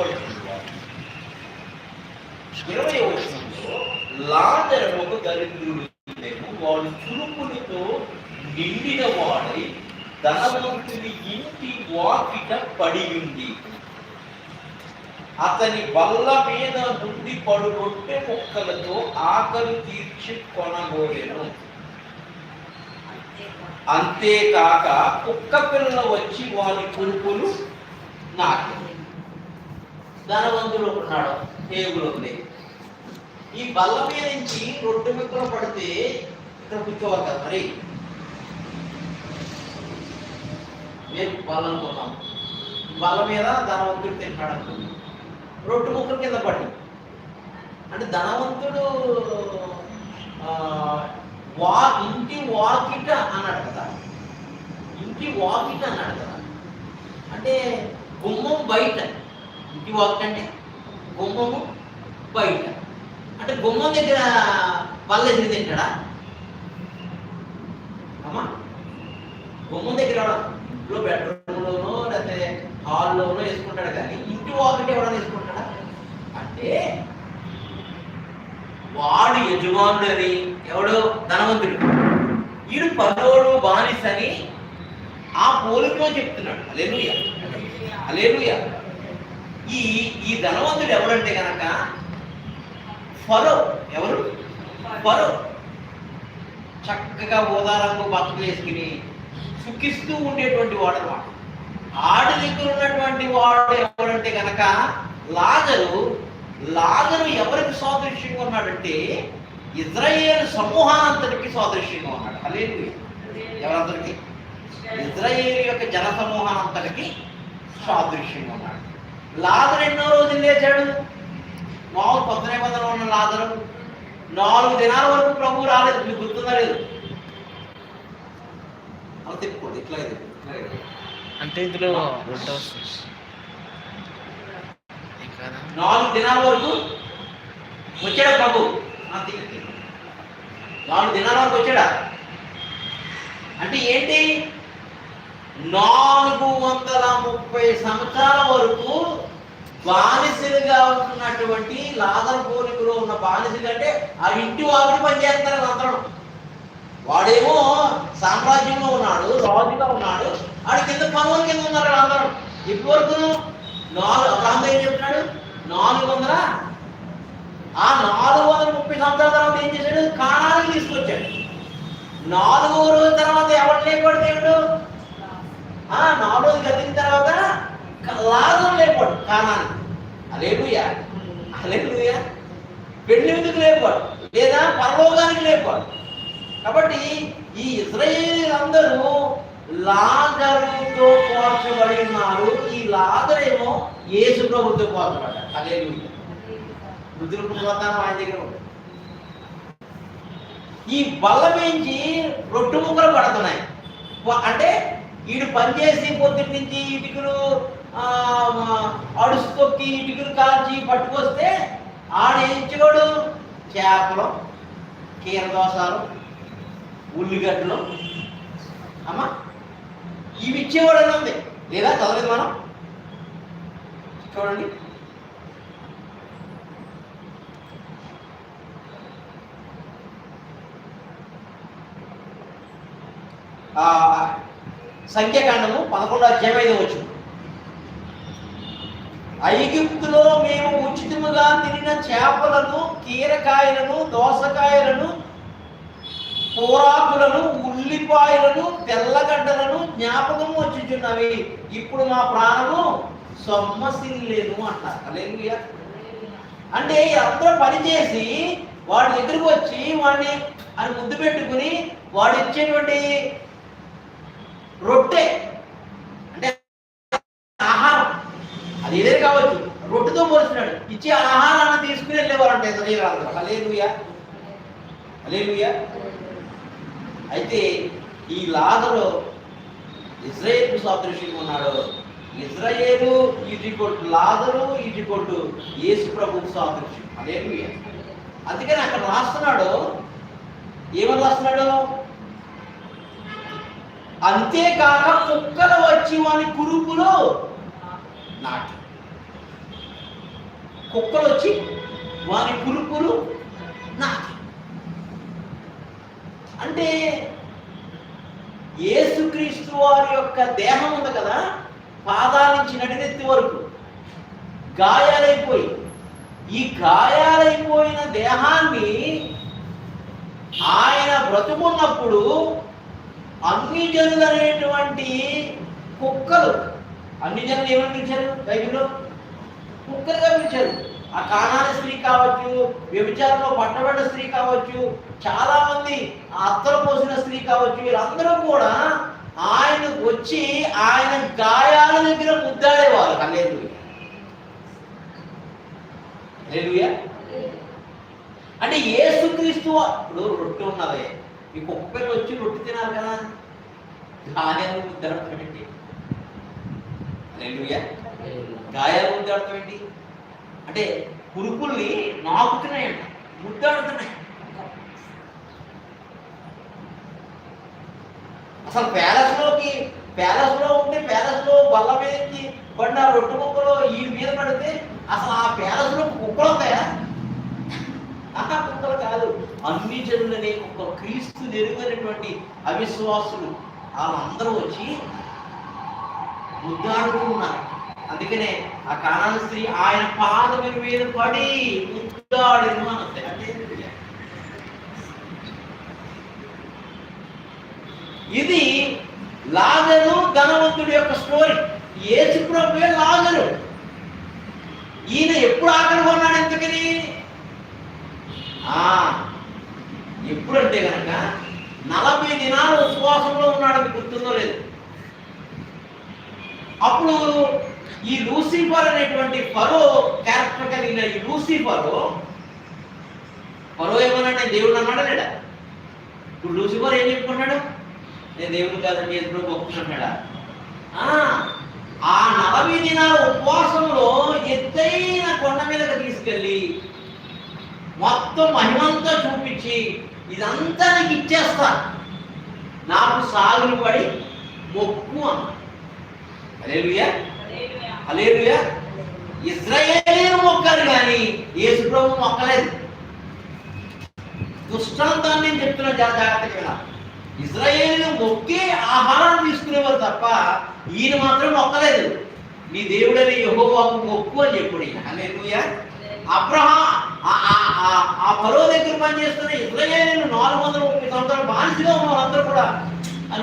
పడుతుంది ఇరవై వచనంలో లాదర్ ఒక దరిద్రుడు వాడు చురుకులతో నిండిన వాడై ధనవంతుని ఇంటి వాకిట పడి ఉంది అతని బల్ల మీద నుండి పడు రొట్టె ముక్కలతో ఆకలి తీర్చి కొనగోలేను అంతేకాక కుక్క పిల్ల వచ్చి వారి కురుపులు నాకు ధనవంతుడు ఉన్నాడు టేబుల్ ఉంది ఈ బల్ల మీద నుంచి రొట్టె ముక్కలు పడితే ఇక్కడ కూర్చోవాలి కదా మరి. మేము బల్లనుకున్నాం బల్ల మీద ధనవంతుడు తింటాడు అనుకున్నాం రొట్టె ముక్కలు కింద పడి. అంటే ధనవంతుడు వా ఇంటి వాకిట అన్నాడు కదా. ఇంటి వాకిట అన్నాడు కదా. అంటే గుమ్మం బయట. ఇంటి వాకిట గుమ్మము బయట. అంటే గుమ్మం దగ్గర పల్లెసి తింటాడా? అమ్మా గుమ్మం దగ్గర ఇంట్లో బెడ్రూమ్లోనో లేకపోతే హాల్లోనో వేసుకుంటాడు కానీ ఇంటి వాకంటే ఎవడో వేసుకుంటాడా? అంటే వాడు యజమానుడని ఎవడో? ధనవంతుడు. వీడు పదోడు బానిసని ఆ పోలికలో చెప్తున్నాడు. అలేలుయ అలేలుయ ఈ ఈ ధనవంతుడు ఎవరంటే కనుక ఫరో. ఎవరు? ఫరో. చక్కగా రంగు బట్టలు వేసుకుని సుఖిస్తూ ఉండేటువంటి వాడు అనమాట ఆడి దగ్గర ఉన్నటువంటి వాడు ఎవరంటే కనుక లాజరు. లాజరు ఎవరికి సాదృశ్యంగా ఉన్నాడంటే ఇజ్రాయేల్ సమూహానంతటికి సాదృశ్యంగా ఉన్నాడు. అలేదు ఎవరందరికీ? ఇజ్రాయేల్ యొక్క జన సమూహానంతటికి సాదృశ్యంగా ఉన్నాడు. లాజరు ఎన్నో రోజులు లేచాడు. మామూలు కొత్త నిబంధనలో ఉన్న లాజరు నాలుగు దినాల వరకు ప్రభు రాలేదు. మీకు గుర్తుందా లేదు? అలా తిప్పుకోండి. ఇట్లా. అంటే ఇందులో నాలుగు దినాల వరకు వచ్చాడా ప్రభు. నాలుగు దినాల వరకు వచ్చాడా? అంటే ఏంటి? నాలుగు వందల ముప్పై సంవత్సరాల వరకు బానిసలుగా ఉంటున్నటువంటి లాదర్ పోలికలో ఉన్న బానిసలు అంటే ఆ ఇంటి వాళ్ళు పనిచేస్తారు అందరం. వాడేమో సామ్రాజ్యంలో ఉన్నాడు రాజుగా ఉన్నాడు ఆడి కింద పనుల కింద ఉన్నారు అందరం. ఇప్పటివరకు నాలుగు అబ్రాహం ఏం చెప్తున్నాడు? నాలుగు వందల ఆ నాలుగు వందల ముప్పై సంవత్సరాల తర్వాత ఏం చేశాడు? కాణానికి తీసుకొచ్చాడు. నాలుగో రోజు తర్వాత ఎవరు లేకపోతే దేవుడు ఆ నాలుగు రోజులు తర్వాత లాజరు లేపాడు కానాన్ని అలేలుయా అలేలుయా పెళ్ళి ఎందుకు లేపాడు? లేదా పరలోకానికి లేపాడు? కాబట్టి ఈ ఇజ్రాయేల్ అందరూ లాజరుతో పోల్చబడి ఉన్నారు. ఈ లాజరేమో యేసు ప్రభుతో పోల్చబడ్డారు అలేలుయా వృద్ధుల పునరుద్ధానం ఆయన దగ్గర ఈ బల్ల మించి రొట్టు ముక్కలు పడుతున్నాయి. అంటే వీడు పనిచేసి పొద్దుటి నుంచి ఇటుకలు అడుసు తొక్కి ఇటుకలు కాల్చి పట్టుకొస్తే ఆడేయించుకోడు చేపలు కీరదోసాలు ఉల్లిగడ్డలు. అమ్మా ఇవి ఇచ్చేవాడు అని ఉంది. లేదా చదవలేదు మనం? చూడండి. ఆ, సంఖ్యాకాండము పదకొండు అధ్యాయం ఐదు వచ్చు ఐగుప్తులో మేము ఉచితముగా తినిన చేపలను కీరకాయలను దోసకాయలను కూరాకులను ఉల్లిపాయలను తెల్లగడ్డలను జ్ఞాపకం వచ్చుచున్నవి. ఇప్పుడు మా ప్రాణము సొమ్మసిల్లేను అంటారు. అంటే అందరూ పనిచేసి వాడి దగ్గరికి వచ్చి వాడిని అని ముద్దు పెట్టుకుని వాడు ఇచ్చేటువంటి రొట్టె అంటే ఆహారం అది ఏదే కావచ్చు రొట్టెతో పోల్చినాడు ఇచ్చే ఆహారాన్ని తీసుకుని వెళ్ళేవారంటే శరీరాలు హలేలుయా హలేలుయా అయితే ఈ లాదరు ఇజ్రాయేల్ సాదృశ్యంగా ఉన్నాడు. ఇజ్రాయేలు ఇది కొట్టు లాదరు ఇది కొట్టు యేసు ప్రభు సాదృశ్యం. హలేలుయా అందుకని అక్కడ రాస్తున్నాడు. ఏమని రాస్తున్నాడు? అంతేకాక కుక్కలు వచ్చి వాని కురుపులో నాటి. కుక్కలు వచ్చి వారి పురుపులు నాకి. అంటే ఏసుక్రీస్తు వారి యొక్క దేహం ఉంది కదా పాదాల నుంచి నడినెత్తి వరకు గాయాలైపోయి ఈ గాయాలైపోయిన దేహాన్ని ఆయన బ్రతుకున్నప్పుడు అన్ని జనులు అనేటువంటి కుక్కలు అన్ని జనులు ఏమనిపించారు బైబిల్లో? కుక్కలుగా పిలిచారు ఆ కానాని స్త్రీ కావచ్చు వ్యభిచారంలో పట్టబడ్డ స్త్రీ కావచ్చు చాలా మంది ఆ అత్తలు పోసిన స్త్రీ కావచ్చు వీళ్ళందరూ కూడా ఆయన వచ్చి ఆయన గాయాల దగ్గర ముద్దాడేవారు అల్లేదు అంటే ఏసుక్రీస్తు వా- ఇప్పుడు రొట్టె ఉన్నదే. ఈ కుక్క వచ్చి రొట్టె తినాలి కదా? గాయాలు ముద్దడటం ఏంటి గాయాలు ముద్దాడటం ఏంటి అంటే కురుకుల్ని నాకుతున్నాయంట ముద్దాడుతున్నాయి అసలు ప్యాలెస్లోకి ప్యాలెస్లో ఉంటే ప్యాలెస్లో బల్ల మీదకి పడిన రొట్టె ముక్కలు ఈ మీద పడితే అసలు ఆ ప్యాలెస్లో కుక్కలు వస్తాయా? ఆహా, కుక్కలు కాదు. అన్ని జనులని ఒక క్రీస్తు నెరుగైనటువంటి అవిశ్వాసులు. వాళ్ళందరూ వచ్చి ముద్దాడుతూ ఉన్నారు. అందుకనే ఆ కానాల స్త్రీ ఆయన పాదముల మీద పడి ముద్దాడిను అని ఇది లాజరు ధనవంతుడి యొక్క స్టోరీ. యేసు ప్రభువే లాజరు. ఈయన ఎప్పుడు ఆకలి కొన్నాడు ఎందుకని ఆ, ఎప్పుడంటే కనుక నలభై దినాలు ఉపవాసంలో ఉన్నాడని గుర్తుందో లేదు. అప్పుడు ఈ లూసిఫర్ అనేటువంటి ఫరో క్యారెక్టర్ కలిగిన ఈ లూసిఫర్ ఫరో ఏమన్నా దేవుడు అన్నాడా లేడా? ఇప్పుడు లూసిఫర్ ఏం చెప్పుకున్నాడు నేను దేవుడు కాదండి ఎప్పుడు ఒప్పుకున్నాడా ఆ, నలభై దినాల ఉపవాసంలో ఎత్తైన కొండ మీదకి తీసుకెళ్ళి మొత్తం మహిమంతా చూపించి ఇదంతా నీకు ఇచ్చేస్తా. నాకు సాగులు పడి మొక్కు అన్న అదే అలేరుయా ఇజ్రాయేలీలు మొక్కారు కానీ యేసు ప్రభు మొక్కలేదు. దృష్టాంతాన్ని నేను చెప్తున్నా జాగ్రత్తగా వినాలి. ఇజ్రాయేలీలు మొక్కి ఆహారాన్ని తీసుకునేవారు తప్ప ఈయన మాత్రం మొక్కలేదు. నీ దేవుడని యెహోవాకు మొక్కు అని చెప్పుడు అలేరుయా అబ్రహా ఆ- పరో దగ్గర పనిచేస్తున్న ఇజ్రాయేలీలు నాలుగు వందల ముప్పై సంవత్సరాలు బానిసగా ఉన్న వాళ్ళందరూ కూడా అని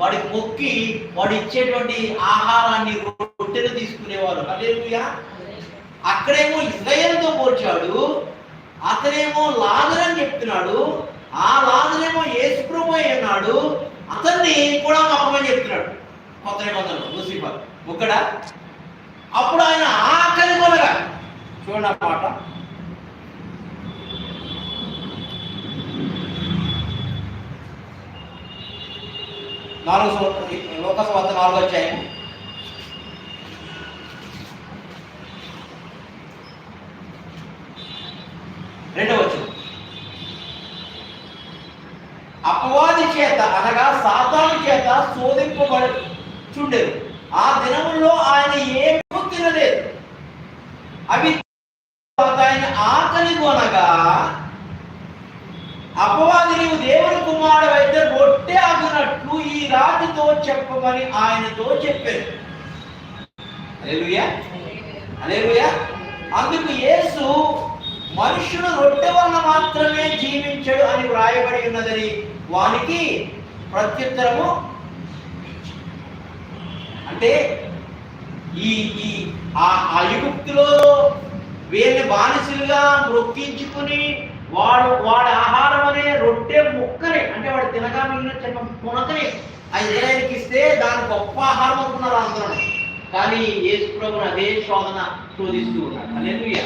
వాడికి మొక్కి వాడు ఇచ్చేటువంటి ఆహారాన్ని రొట్టెలు తీసుకునేవారు హల్లెలూయా. అక్కడేమో ఇజ్రాయేల్తో పోల్చాడు. అతనేమో లాజర్ అని చెప్తున్నాడు. ఆ లాజరేమో యేసుప్రభు అన్నాడు ఉన్నాడు. అతన్ని కూడా మొక్కమని చెప్తున్నాడు. కొత్త నిబంధనలు లూసిఫర్. ముక్కడ? అప్పుడు ఆయన ఆకలి కొనగా చూడండి మాట నాలుగు సంవత్సరం నాలుగు వచ్చాయి. రెండవ అపవాది చేత అనగా సాతాను చేత శోధింపబడి చుండేది ఆ దినముల్లో ఆయన ఏమీ తినలేదు. అవి ఆయన ఆకలి కొనగా అపవాది నీవు దేవుని కుమారుడు అయితే రొట్టె రాజుతో చెప్పమని ఆయనతో చెప్పారు. అలేలుయా అందుకు యేసు మనుషుడు రొట్టె వల్ల మాత్రమే జీవించడు అని వ్రాయబడి ఉన్నదని వానికి ప్రత్యుత్తరము. అంటే ఈ ఈ ఆ ఆ వీళ్ళని బానిసలుగా మొక్కించుకుని వాడు వాడి ఆహారం అనే రొట్టె ముక్కని అంటే వాడు తినగా మిగిలిన చిన్న పునకని ఐదేళ్ళకి ఇస్తే దాని గొప్ప ఆహారం అనుకున్నారు అందరూ. కానీ యేసు ప్రభు అదే శోధన శోధిస్తూ ఉన్నాడు హల్లెలూయా.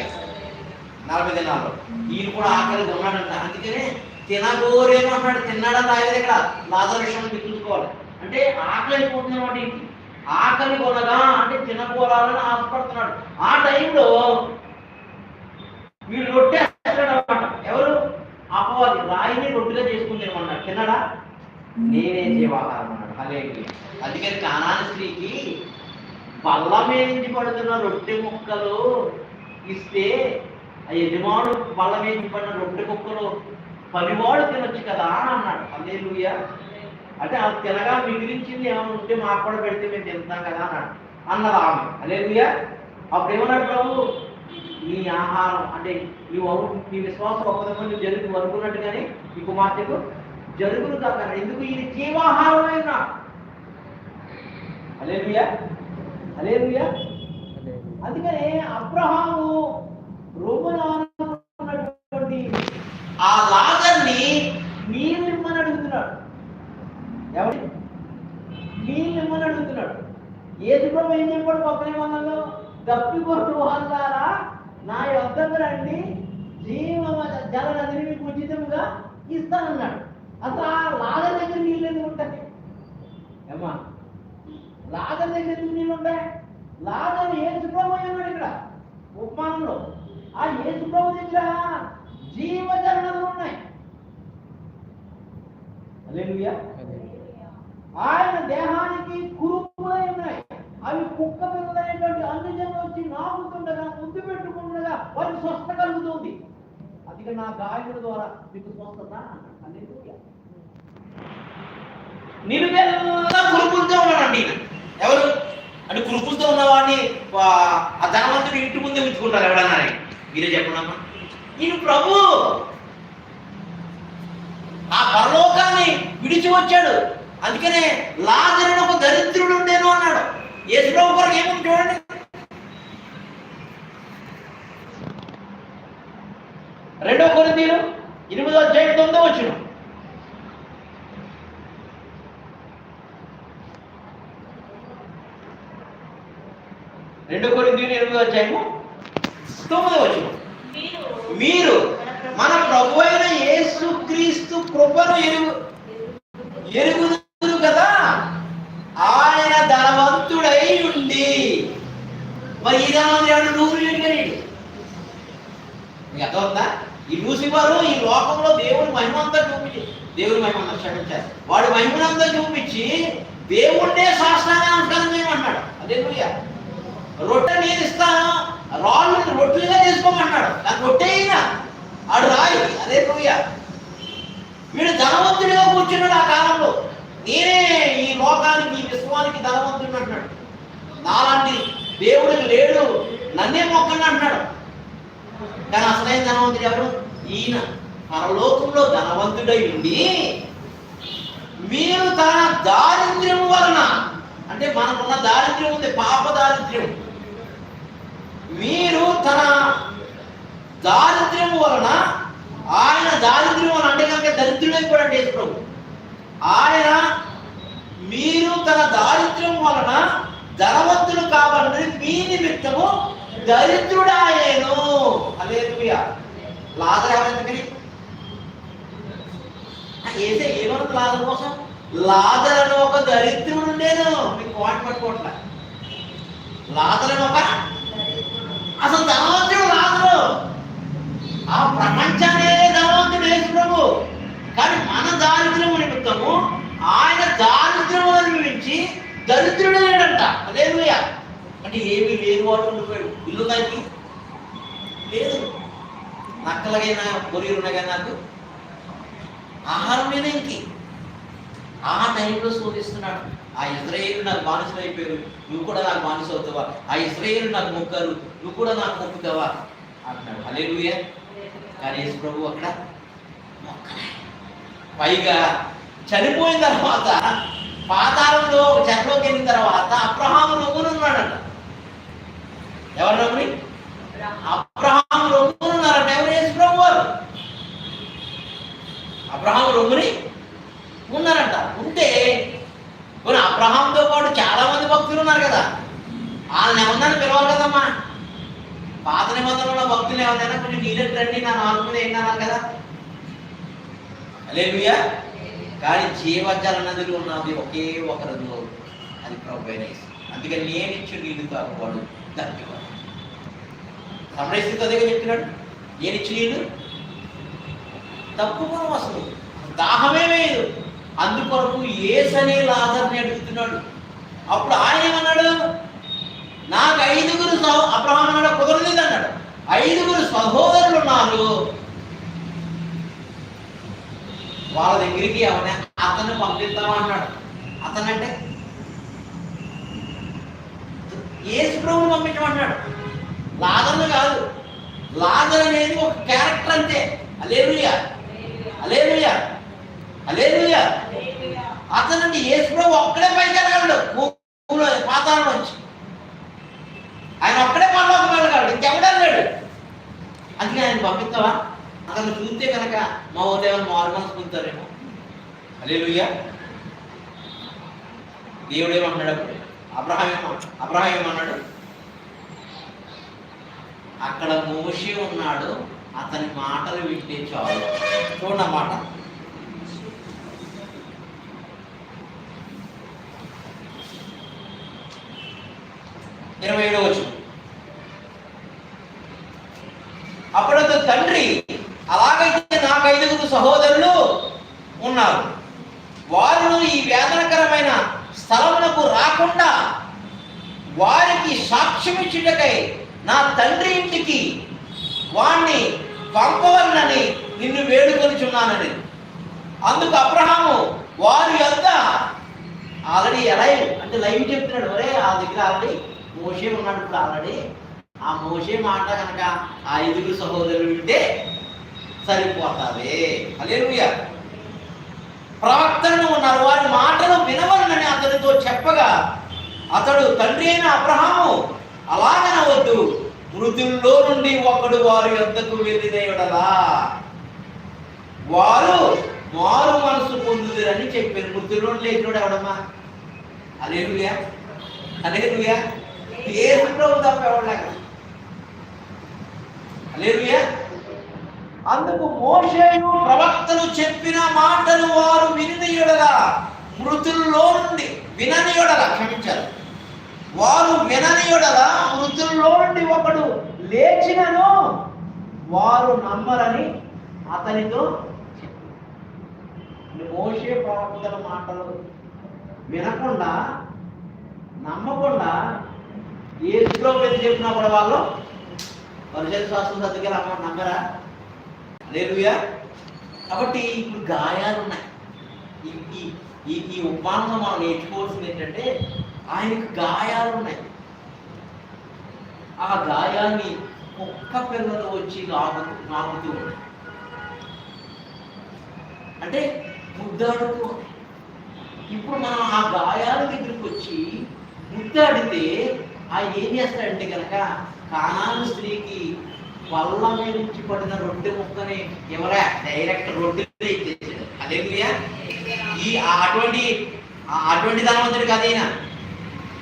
నలభై దినాల్లో. ఈయన కూడా ఆకలి ఉన్నాడంట. అందుకనే తినగోరేమో అంటాడు తిన్నాడని రాయలేదు ఇక్కడ? లాజ విషయం గుర్తుంచుకోవాలి అంటే ఆకలి అయిపోతుంది అన్నమాట ఆకలి కొనగా అంటే తినకూరాలని ఆశపడుతున్నాడు. ఆ టైంలో వీడు రొట్టె అనమాట ఎవరు? అపవాది. రాయిని రొట్టెగా చేసుకుని తినమన్నాడు. తిన్నాడా? నేనే జీవాహారం అన్నాడు హల్లెలూయా. అందుకని కానాని స్త్రీకి బల్ల మీద నుంచి పడుతున్న రొట్టె ముక్కలు ఇస్తే ఆ యజమాను బల్ల మీద పడిన రొట్టె కుక్కలు పనివాడు తినొచ్చు కదా అని అన్నాడు. అదే అంటే అది తినగా మిగిలించింది ఏమైనా ఉంటే మాకు కూడా పెడితే మేము తింటాం కదా అన్నాడు. అన్నది ఆమె. అదే అప్పుడు ఏమన్నాడు ప్రభు నీ ఆహారం అంటే నీవు నీ విశ్వాసం ఒక్కదమ్మ నువ్వు జరుగు అనుకున్నట్టుగానే ఈ కుమార్తెకు జరుగును కాక ఎందుకు? ఇది జీవాహారమైన. అలేలుయా అలేలుయా అందుకనే అబ్రహాము రోమనాన్నటువంటి ఆ లాగర్ని నీళ్ళు ఇమ్మని అడుగుతున్నాడు. ఎవరి? నీళ్ళు ఇమ్మని అడుగుతున్నాడు. ఏది ప్రభు ఏం చెప్పాడు పక్కనే మనలో దప్పికొట్టు వాళ్ళారా నా యొద్దకు రండి. జీవ జల నదిని మీకు ఉచితంగా ఇస్తానన్నాడు. అసలు ఆ లాగర్ దగ్గర నీళ్ళు ఎందుకు ఉంటాయి ఏమా లాగర్ దగ్గర ఎందుకు నీళ్ళు ఉంటాయి లాగర్ ఏసు ప్రభు అయి ఉన్నాడు ఇక్కడ ఉపమానంలో. ఆ ఏసు ప్రభు దగ్గర జీవజల నదులు ఉన్నాయి ఆయన దేహానికి కురుపులై ఉన్నాయి. అవి కుక్క పిల్లలైనటువంటి అన్ని జనులు వచ్చి నాకుతుండగా ముద్దు పెట్టుకుండగా వారికి స్వస్థ కలుగుతుంది. అందుకే నా గాయకుల ద్వారా మీకు స్వస్థత అన్నాడు. హల్లెలూయా. నిలువెల్లా కురుపులతో ఉన్నాడండి ఈయన. ఎవరు? అంటే కురుపులతో ఉన్నవాడిని ఆ ధనవంతుడు ఇంటి ముందే ఉంచుకుంటారు ఎవడన్నా మీరే చెప్పడమ్మా ఈయన ప్రభు. ఆ పరలోకాన్ని విడిచి వచ్చాడు. అందుకనే లాజరుడు ఒక దరిద్రుడు ఉండేను అన్నాడు. యేసుప్రభు కొరకు ఏముంది చూడండి. రెండో కొరింథీలు ఎనిమిదో అధ్యాయం తొమ్మిదో వచ్చిన రెండో కొరింది ఎనిమిదో అధ్యాయము? తొమ్మిదో వచ్చిన మీరు మన ప్రభు అయిన యేసుక్రీస్తు కృపను ఎరుగు ఎరుగుదురు కదా? ఆయన ధనవంతుడై ఉండి. మరి ఈ ధనవంతుడు నూరు ఎడిగాడు మీకు అర్థమవుతుందా? ఈ లూసిఫరు ఈ లోకంలో దేవుని మహిమంతా చూపించి దేవుని మహిమంతా క్షమించారు వాడు మహిమనంతా చూపించి దేవుణ్ణే శాస్త్రాన్ని నమస్కారం చేయమన్నాడు అదే రొట్టె నేను ఇస్తాను రాళ్ళు రొట్టెలుగా చేసుకోమంటాడు నాకు రొట్టె అయినా. ఆడు రాయి. అదే పోయా వీడు ధనవంతుడిగా కూర్చున్నాడు ఆ కాలంలో. నేనే ఈ లోకానికి ఈ విశ్వానికి ధనవంతుడు అంటున్నాడు. నాలాంటి దేవుడికి లేడు. నన్నే మొక్కండి అంటున్నాడు. కానీ అసలైన ధనవంతుడు ఎవరు? ఈయన పరలోకంలో ధనవంతుడై ఉండి మీరు తన దారిద్ర్యం వలన అంటే మనకున్న దారిద్ర్యం ఉంది పాప దారిద్ర్యం మీరు తన దారిద్ర్యం వలన ఆయన దారిద్ర్యం వలన అంటే కనుక దరిద్రుడైపోయాడు యేసు ప్రభు. ఆయన మీరు తన దారిద్ర్యం వలన ధనవంతులు కావాలని మీ నిమిత్తము దరిద్రుడాయేను. అదే లాజర్ ఎవరెందుకని ఏసే ఏమన్నది లాజర్ కోసం? లాజర్ అని ఒక దరిద్రుడు నేను మీకు వాటి పట్టుకోవట్లా. లాజర్ అని ఒక అసలు ధనవంతుడు రాదు ఆ ప్రపంచాన్ని ధనవంతుడు యేసు ప్రభు? కానీ మన దారిద్ర్యము నిమిత్తము ఆయన దారిద్ర్యము అనుభవించి దరిద్రుడు లేడంట. లేదు అంటే ఏమీ లేదు వాడు ఉండిపోయాడు. ఇల్లు దానికి లేదు. నక్కలగైనా గొర్రెలున్నాగా నాకు ఆహారం మీద ఇంకి. ఆ టైంలో శోధిస్తున్నాడు. ఆ ఇజ్రాయేల్ నాకు బానిసలు అయిపోయారు నువ్వు కూడా నాకు బానిస అవుతావా? ఆ ఇజ్రాయేల్ నాకు మొక్కారు నువ్వు కూడా నాకు ఒప్పుతావా అంటాడు హలేలుయ కానీ యేసు ప్రభు అక్కడ పైగా చనిపోయిన తర్వాత పాతాళంలో చెరలోకి వెళ్ళిన తర్వాత అబ్రహాము రొమ్మునున్నాడంట. ఎవరు రొమ్ముని? అబ్రహాము రొమ్మునున్నారంట. ఎవరు? యేసు ప్రభు వారు. అబ్రహాం రొమ్ముని ఉన్నారంట. ఉంటే మరి అబ్రహాంతో పాటు చాలా మంది భక్తులు ఉన్నారు కదా. వాళ్ళని ఏమన్నా పిలవాలి కదమ్మా. పాత నిబంధనలో భక్తులు ఏమన్నా కొంచెం నీళ్ళకి రండి నా నాలుగు ఏంటన్నాను కదా? అలేలుయా కానీ జీవజల నదులు ఉన్నది ఒకే ఒక నదిలో అది ప్రభు అందుకని నేను ఇచ్చి నీళ్ళు తాగువాడు దప్పివాడు సమరస్థితి అదే చెప్తున్నాడు నేను ఇచ్చి నీళ్ళు? తప్పుకోవడం అసలు. దాహమే వేయదు అందుకొరకు ఏసనే లాజర్ని అడుగుతున్నాడు. అప్పుడు ఆయన ఏమన్నాడు? నాకు ఐదుగురు సహో అబ్రహాం అన్నాడు కుదరలేదు అన్నాడు. ఐదుగురు సహోదరులు ఉన్నారు. వాళ్ళ దగ్గరికి ఎవరైనా అతన్ని పంపిస్తామన్నాడు అతనంటే యేసు ప్రభువుని పంపించమన్నాడు. లాజర్ను కాదు. లాజర్ అనేది ఒక క్యారెక్టర్ అంతే. అలేలుయా అలేలుయా అలేలుయా అతనండి యేసు ప్రభు ఒక్కడే పైకి వెళ్ళగలడు. పాతాళం నుంచి. ఆయన ఒక్కడే పరలోకం వెళ్ళగలడు ఇంకెవడన్నాడు? అందుకే ఆయన పంపిస్తావా? అతను చూస్తే కనుక మా ఉదయం మారు మనసు పొందుతారేమో అలేలుయ్యా దేవుడు ఏమన్నాడు అప్పుడు? అబ్రహాం ఏమో అబ్రహాం ఏమన్నాడు? అక్కడ మోషి ఉన్నాడు అతని మాటలు వింటే చాలు. చూడండి ఇరవై ఏడో వచ్చిన అప్పుడు అతని తండ్రి అలాగైతే నాకు ఐదుగురు సహోదరులు ఉన్నారు. వారు ఈ వేదనకరమైన స్థలమునకు రాకుండా వారికి సాక్ష్యమిచ్చుటకై నా తండ్రి ఇంటికి వాణ్ణి పంపవలనని నిన్ను వేడుకొనిచున్నానని. అందుకు అబ్రహాము వారి యొక్క ఆల్రెడీ ఎలా అంటే లైవ్ చెప్తున్నాడు ఒరే ఆ దగ్గర ఆల్రెడీ మోషే ఉన్నాడు ఇప్పుడు ఆల్రెడీ. ఆ మోషే మాట కనుక ఆ ఐదుగురు సహోదరులు వింటే సరిపోతావే. అలేలుయ ప్రవక్తలను ఉన్నారు. వారి మాటలు వినవలనని అతనితో చెప్పగా అతడు తండ్రి అయిన అబ్రహాము అలాగనవద్దు మృతుల్లో నుండి ఒకడు వారి యొద్దకు వెళ్ళినయుడలా. వారు మారు మనసు పొందుదిరని చెప్పారు. మృతుల్లో లేచినోడు ఎవడమ్మా? అలేలుయా అలేలుయా ఏసు తప్ప ఎవడలేక అందుకు మోషేయు ప్రవక్తలు చెప్పిన మాటలు వారు వినియడలా మృతుల్లో నుండి విననియడల క్షమించారు వారు విననియడల మృతుల్లో నుండి ఒకడు లేచినను వారు నమ్మరని అతనితో మోషే ప్రవక్తల మాటలు వినకుండా నమ్మకుండా ఏ స్థితిలో పెట్టి చెప్పినా కూడా వాళ్ళు పరిషత్ శాస్త్రం దగ్గర అమ్మ నమ్మరా? లేదుయా కాబట్టి ఇప్పుడు గాయాలు ఉన్నాయి. ఈ ఈ ఈ ఉపమానంలో మనం నేర్చుకోవాల్సింది ఏంటంటే ఆయనకు గాయాలు ఉన్నాయి. ఆ గాయాన్ని కుక్క పిల్లలు వచ్చి లాగు లాగుతూ ఉన్నాయి అంటే ముద్దాడుతూ ఇప్పుడు మనం ఆ గాయాల దగ్గరికి వచ్చి ముద్దాడితే ఆయన ఏం చేస్తాడంటే కనుక కానాను స్త్రీకి వల్ల మీద నుంచి పడిన రొట్టె ముక్కని ఎవరా? డైరెక్ట్ రొట్టె ఇచ్చేసాడు. అదేమియా ఈ ఆ అటువంటి అటువంటి ధనవంతుడు కాదైనా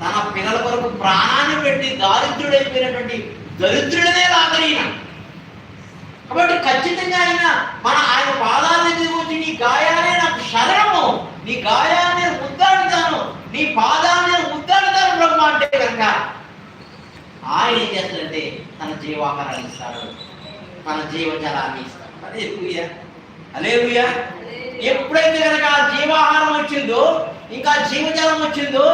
తన పిల్లల కొరకు ప్రాణాన్ని పెట్టి దారిద్రుడైపోయినటువంటి దరిద్రుడనే లాగరైన కాబట్టి ఖచ్చితంగా ఆయన మన ఆయన పాదాల దగ్గరికి వచ్చి నీ గాయాలే నాకు శరణము. నీ గాయాన్ని నేను ముద్దాడుతాను నీ పాదాన్ని నేను ముద్దాడుతాను బ్రహ్మ అంటే కనుక ఆయన ఏం చేస్తాడంటే తన జీవాహారాన్ని ఇస్తాడు. తన జీవజలాన్ని ఇస్తాడు. అదే అలేలుయా ఎప్పుడైతే కనుక ఆ జీవాహారం వచ్చిందో ఇంకా జీవజలం వచ్చిందో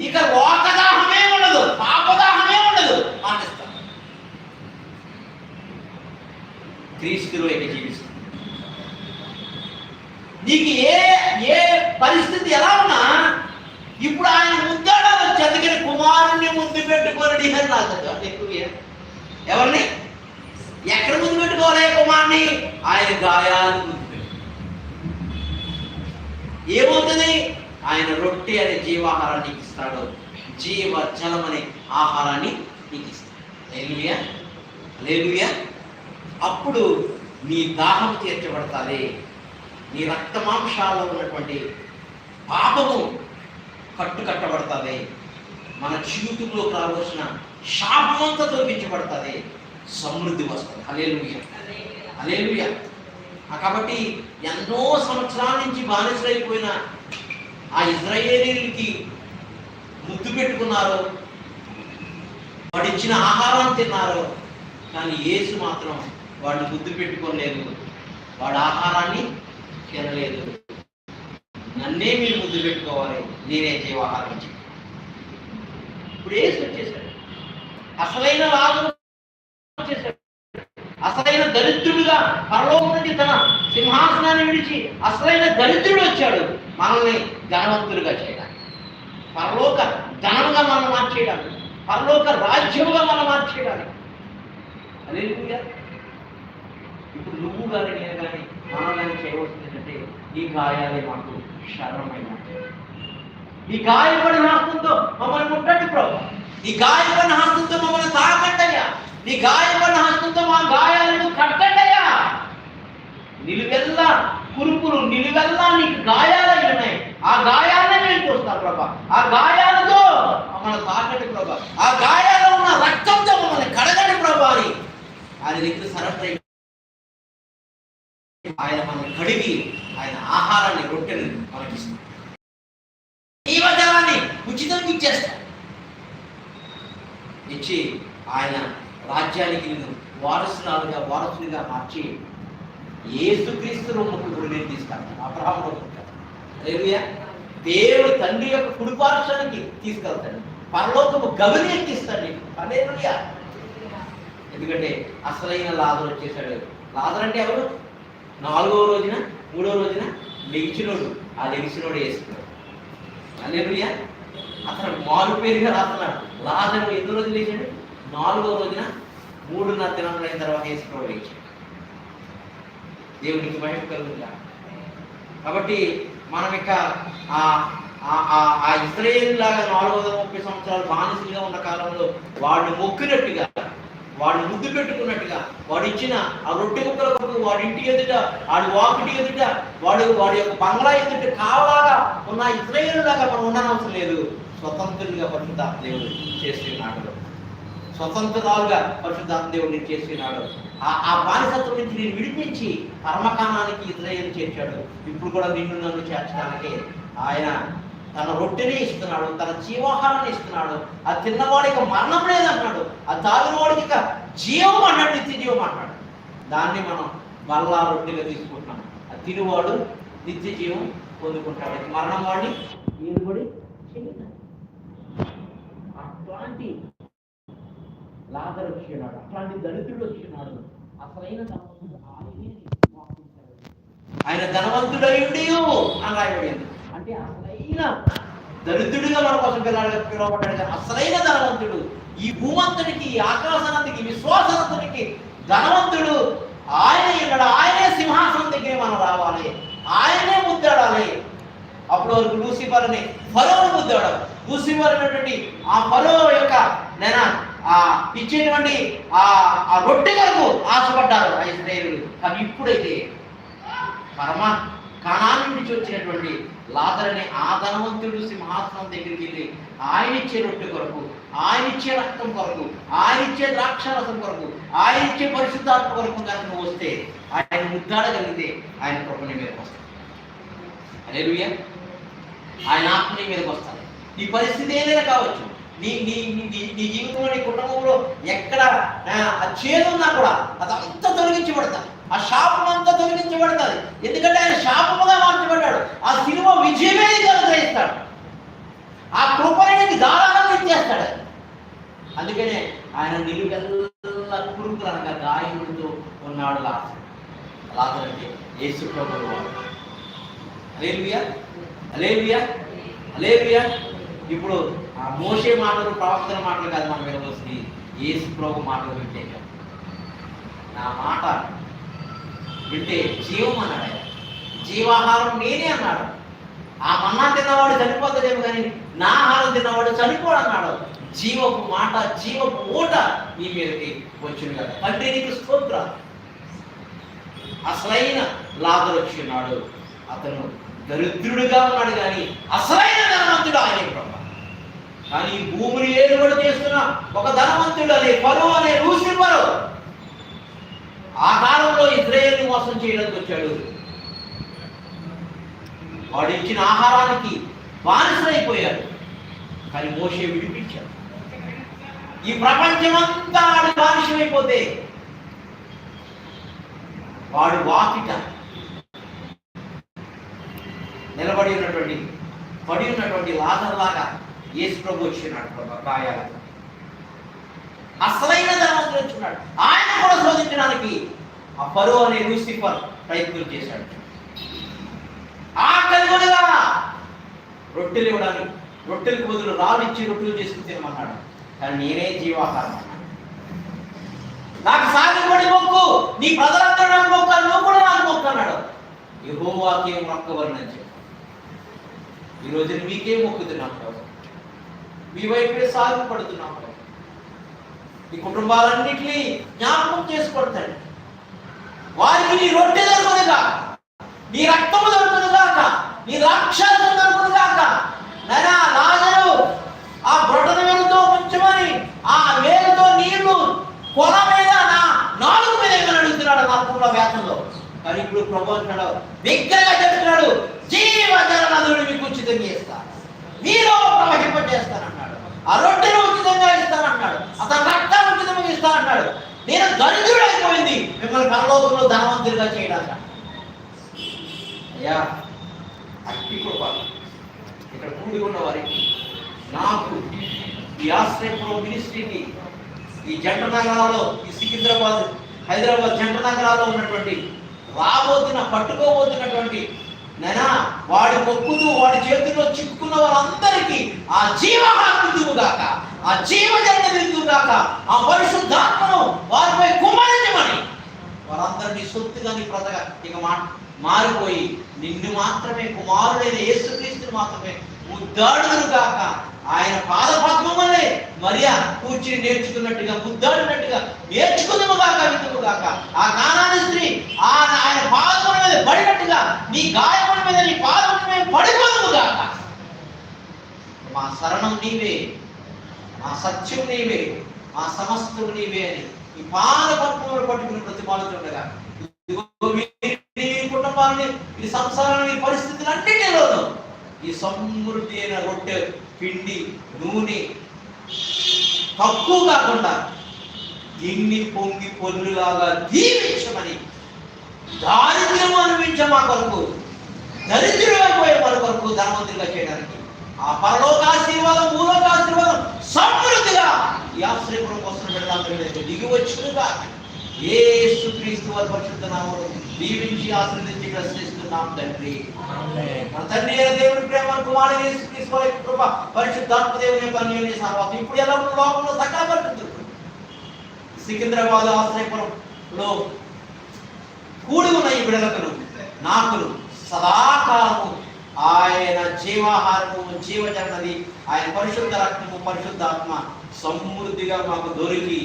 ఇక లోకదాహమే ఉండదు పాపదాహమే ఉండదు మాటిస్తాం క్రీస్తులో ఇక జీవిస్తాం నీకు ఏ ఏ పరిస్థితి ఎలా ఉన్నా ఇప్పుడు ఆయన ముద్దాడాలి. చెతకిన కుమారుణ్ణి ముందు పెట్టుకోరడి డిహర్ రాశాడు ఎక్కువ ఎవరిని? ఎక్కడ ముందు పెట్టుకోవాలి కుమారుని ఆయన గాయాలు ముందు ఏమవుతుంది? ఆయన రొట్టె అనే జీవాహారాన్ని నీకు ఇస్తాడు. జీవ జలం అనే ఆహారాన్ని నీకు ఇస్తాడు. అప్పుడు నీ దాహం తీర్చబడతాది. నీ రక్త మాంసాల్లో ఉన్నటువంటి పాపము కట్టు కట్టబడుతుంది. మన జీవితంలోకి రావాల్సిన శాపమంతా తొలగించబడుతుంది. సమృద్ధి వస్తుంది. అలేలుయ అలేలుయ కాబట్టి ఎన్నో సంవత్సరాల నుంచి బానిసలైపోయిన ఆ ఇజ్రాయేలీలకి ముద్దు పెట్టుకున్నారు. వాడు ఇచ్చిన ఆహారాన్ని తిన్నారు. కానీ ఏసు మాత్రం వాడిని ముద్దు పెట్టుకోలేదు. వాడు ఆహారాన్ని తినలేదు. నన్నే మీరు ముద్దు పెట్టుకోవాలి నేనే జీవాహారం ఇచ్చి ఇప్పుడు యేసు వచ్చేసాడు. అసలైన లాభం వచ్చేసాడు. అసలైన దరిద్రుడుగా పరలోకం నుండి తన సింహాసనాన్ని విడిచి అసలైన దరిద్రుడు వచ్చాడు. మనల్ని ధనవంతులుగా చేయడానికి. పరలోక ధనముగా మనం మార్చేయడానికి. పరలోక రాజ్యముగా మనం మార్చేయడానికి. ఇప్పుడు నువ్వు కానీ నేను కానీ మనం కానీ చేయవలసింది. ఈ గాయాలే మాకు శరణమైన ఈ గాయపడిన హస్తంతో మమ్మల్ని ముట్టండి ప్రభు. ఈ గాయపడిన హస్తంతో మమ్మల్ని తాకట్టయ్యా. నీ గాయపడిన హస్తంతో మా గాయాలను కట్టండియా నిలువెల్లా కురుపులు నిలువెల్లా నీకు గాయాలై ఉన్నాయి. ఆ గాయాలనే నేను చూస్తాను ప్రభా. ఆ గాయాలతో మమ్మల్ని తాకండి ప్రభా. ఆ గాయాలు ఉన్న రక్తంతో మమ్మల్ని కడగండి ప్రభా అని. ఆయన దగ్గర సరెండర్ ఆయన మనం కడిగి ఆయన ఆహారాన్ని రొట్టెని మనకిస్తాడు జీవజలాన్ని ఉచితంగా ఇచ్చేస్తాడు. ఇచ్చి ఆయన రాజ్యానికి నిన్ను వారసురాలుగా వారసునిగా మార్చి ఏసుక్రీస్తు రొమ్ముకు నేను తీసుకెళ్తాను అబ్రహాముడు లేదుయా దేవుడు తండ్రి యొక్క కుడిపార్శ్వానికి తీసుకెళ్తాడు. పరలోకము గవిని ఎక్కిస్తాడు నీకు. అలేలుయా ఎందుకంటే అసలైన లాదరు వచ్చేసాడు. లాదరు అంటే ఎవరు? నాలుగో రోజున మూడో రోజున లెగిచినోడు ఆ లెగిచినోడు వేసుకున్నాడు అలేలుయా అతను మారు పేరుగా రాస్తున్నాడు. లాదరు ఎన్ని రోజులు లేచాడు? నాలుగో రోజున మూడున్నర దినాలు అయిన తర్వాత వేసుకున్నాడు లేచాడు. దేవునికి మహిమ కలుగుతుందా కాబట్టి మనం ఇక ఆ ఆ- ఇస్రాయేల్ లాగా నాలుగు వందల ముప్పై సంవత్సరాలు బానిసలుగా ఉన్న కాలంలో వాళ్ళు మొక్కినట్టుగా వాడిని ముద్దు పెట్టుకున్నట్టుగా వాడు ఇచ్చిన ఆ రొట్టె ముక్కల కొరకు వాడి ఇంటి ఎదుట వాడి వాకిటి ఎదుట వాడు వాడి యొక్క బంగ్లా ఎదుట కావాలా ఉన్న ఇజ్రాయేల్లాగా మనం ఉండనవసరం లేదు. స్వతంత్రులుగా పరిశుద్ధాత్మ దేవుడు చేస్తున్నాడు స్వతంత్రాలుగా పరిశుద్ధాత్మ దేవుడు నేను చేస్తున్నాడు ఆ ఆ బానిసత్వం నుంచి నేను విడిపించి పరమకాణానికి ఇజ్రాయేల్ చేర్చాడు. ఇప్పుడు కూడా నిన్ను నన్ను చేర్చడానికి ఆయన తన రొట్టెని ఇస్తున్నాడు తన జీవాహారాన్ని ఇస్తున్నాడు. ఆ తిన్నవాడికి మరణం లేదన్నాడు ఆ తాగినవాడికి ఇక జీవం అన్నాడు నిత్య జీవం అన్నాడు. దాన్ని మనం మళ్ళా రొట్టెగా తీసుకుంటున్నాం. ఆ తినువాడు నిత్య జీవం పొందుకుంటాడు. ఇక మరణం వాడిని ఈనుబడి అట్లాంటి లాదర్ వచ్చినాడు అట్లాంటి దళితుడు వచ్చినాడు. అసలైన ఆయన ధనవంతుడయుండి అని రాయబడింది. అంటే అసలైన దరిద్రుడిగా మన కోసం పిల్లలు పిలువబడ్డాడు అసలైన ధనవంతుడు. ఈ భూమంతుడికి ఈ ఆకాశానంతకి విశ్వాసానంతనికి ధనవంతుడు. ఆయనే ఇక్కడ ఆయనే సింహాసనం దగ్గర మనం రావాలి. ఆయనే ముద్దాడాలి. అప్పుడు వరకు లూసిఫర్ అని ఫరోను ముద్దాడు. లూసిఫర్ అనేటువంటి ఆ ఫరో యొక్క నేను ఆ ఇచ్చేటువంటి ఆ ఆ రొట్టె కొరకు ఆశపడ్డారు ఆ ఇస్రాయేలు కానీ ఇప్పుడైతే పరమ కణాన్ని నుంచి వచ్చినటువంటి లాదరని ఆ ధనవంతుడు సింహాసనం దగ్గరికి వెళ్ళి ఆయన ఇచ్చే రొట్టె కొరకు ఆయన ఇచ్చే రక్తం కొరకు ఆయన ఇచ్చే ద్రాక్షారసం కొరకు ఆయన ఇచ్చే పరిశుద్ధాత్మ కొరకు కనుక నువ్వు వస్తే ఆయన ముద్దాడగలిగితే ఆయన కృపని మీదకి వస్తాడు. ఆయన ఆత్మ నీ మీదకి వస్తాడు. నీ పరిస్థితి ఏదైనా కావచ్చు. నీ నీ నీ నీ- జీవితంలో నీ కుటుంబంలో ఎక్కడ ఆ, కూడా అదంతా తొలగించబడతాను ఆ శాపం అంతా తొలగించబడుతుంది. ఎందుకంటే ఆయన శాపముగా మార్చబడ్డాడు. ఆ సినిమ విజయమే అనుగ్రహిస్తాడు ఆ కృపని నీకు ఇచ్చేస్తాడు. అందుకనే ఆయన నిలువెల్ల కురుకులు అనగా గాయములతో ఉన్నాడు లాస్ట్ లాస్ట్ యేసు ప్రభువు వాడు అలేలుయా అలేలుయా అలేలుయా ఇప్పుడు ఆ మోసే మాటలు ప్రవక్తల మాటలు కాదు మనం వస్తుంది యేసు ప్రభు మాటలు వింటే నా మాట వింటే జీవం అన్నాడు. ఆయన జీవాహారం నేనే అన్నాడు. ఆ మన్నా తిన్నవాడు చనిపోతుందేమో కానీ నా ఆహారం తిన్నవాడు చనిపోడు అన్నాడు జీవపు మాట జీవపు ఊట నీ మీదకి వచ్చింది కదా. తండ్రి నీకు స్తోత్ర. అసలైన లాదరు వచ్చినాడు అతను దరిద్రుడుగా ఉన్నాడు కానీ అసలైన ధనవంతుడు ఆయన ప్రభు కానీ భూమిని ఏలుబడి చేస్తున్న ఒక ధనవంతుడు అనే పరువు అనే రూసి పరువు కాలంలో ఇజ్రాయేల్ని మోసం చేయడానికి వచ్చాడు. వాడు ఇచ్చిన ఆహారానికి బానిసైపోయాడు కానీ మోసే విడిపించాడు. ఈ ప్రపంచమంతా వాడి బానిసమైపోతే వాడు వాకిట నిలబడి ఉన్నటువంటి పడి ఉన్నటువంటి లాగా యేసు ప్రభు వచ్చినాడు ప్రభు అసలైన ధనవంతుడు వచ్చినాడు ఆయన కూడా శోధించడానికి ఆ పరువు అనే లూసిఫర్ ప్రయత్నం చేశాడు. ఆ కొనగా రొట్టెలు ఇవ్వడానికి రొట్టెలకు బదులు రాళ్ళు ఇచ్చి రొట్టెలు చేసుకుని తినమన్నాడు. కానీ నేనే జీవాహారం నాకు సాగుబడి మొక్కు నీ ప్రజలందరూ నాకు మొక్క నువ్వు కూడా నాకు మొక్కు అన్నాడు. యెహోవాకే మొక్కవలని చెప్పి ఈ రోజు మీకే మొక్కుతున్నాం మీ వైపే సాగుపడుతున్నాం నీ కుటుంబాలన్నింటినీ జ్ఞాపకం చేసుకుంటాడు వారికి నీ రొట్టె దొరకదుగా నీ రక్తము దొరకదుగాక నీ రాక్షసం దొరకదుగాక నైనా లాజరు ఆ బ్రొటన వేలుతో ఉంచమని ఆ వేలుతో నీళ్ళు కొల మీద నా నాలుగు మీద ఏమైనా అడుగుతున్నాడు నర్పంలో వేతంలో కానీ ఇప్పుడు ప్రభు అంటున్నాడు బిగ్గరగా చెప్తున్నాడు జీవ జలనదుడు మీకు ఉచితంగా ఇస్తాను మీలో ప్రవహింప చేస్తానన్నాడు ఆ రొట్టెను ఉచితంగా ఇస్తానన్నాడు అతని రక్తాన్ని ఉచితంగా ఇస్తానన్నాడు నేను దరిద్రుడు అయిపోయింది మిమ్మల్ని పరలోకంలో ధనవంతులుగా చేయడానికి. అయ్యా అట్టి కృప ఇక్కడ కూడి ఉన్న వారికి నాకు ఈ ఆశ్రయపురం మినిస్ట్రీకి ఈ జంట నగరాల్లో ఈ సికింద్రాబాద్ హైదరాబాద్ జంట నగరాల్లో ఉన్నటువంటి రాబోతున్న పట్టుకోబోతున్నటువంటి నైనా వాడి మొక్కుతూ వాడి చేతిలో చిక్కుకున్న వారందరికీ ఆ జీవహారం గాక ఆ జీవజన్మ కాక ఆ పరిశుద్ధాత్మను వారిపై కుమరించమని నీ సొత్తుగా నీ ప్రజగా ఇక మా మారిపోయి నిన్ను మాత్రమే కుమారుడైన యేసుక్రీస్తుని మాత్రమే ముద్దాడును కాక ఆయన పాదపద్మములే మరియా కూర్చుని నేర్చుకున్నట్టుగా ముద్దాడినట్టుగా నేర్చుకుందాము కాక విందుము కాక ఆ కానాని స్త్రీ ఆ ఆయన పాదముల మీద పడినట్టుగా నీ గాయముల మీద నీ పాదముల మీద పడిపోదుము కాక మా శరణం నీవే మా సత్యం నీవే మా సమస్తం నీవే అని ఈ పాదపద్మములు పట్టుకుని ప్రతిపాదుతుండగా ఇదిగో కుటుంబాన్ని ఈ సంసారాన్ని ఈ పరిస్థితులన్నిటిలోనూ ఈ సమృద్ధి అయిన రొట్టె పిండి నూనె తక్కువ కాకుండా ఎన్ని పొంగి పొల్లులాగా దీవించమని దారిద్ర్యం అనిపించే మా కొరకు దరిద్రమైపోయే మన కొరకు ధనవంతులుగా చేయడానికి ఆ పరలోక ఆశీర్వాదం భూలోక ఆశీర్వాదం సమృద్ధిగా ఈ ఆశ్రయపురం కోసం పెడదాం దిగి వచ్చునుగా యేసు క్రీస్తు వారి పరిశుద్ధ నామములో దీవించి ఆశీర్వదించి ప్రశ్నిస్తున్నాం తండ్రి. మన తండ్రి దేవుని ప్రేమ కుమారుడు వారి కృప పరిశుద్ధాత్మ దేవుని సహవాసం ఇప్పుడు ఎలా ఉన్న లోకంలో సకల పరిస్థితులు సికింద్రాబాద్ ఆశ్రయపురంలో కూడి ఉన్న ఈ బిడలకును నాకును సదాకాలము ఆయన జీవాహారము జీవజన్నది ఆయన పరిశుద్ధ రక్తము పరిశుద్ధాత్మ సమృద్ధిగా మాకు దొరికి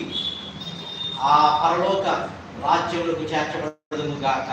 ఆ పరలోక రాజ్యములకు చేర్చబడదును గాక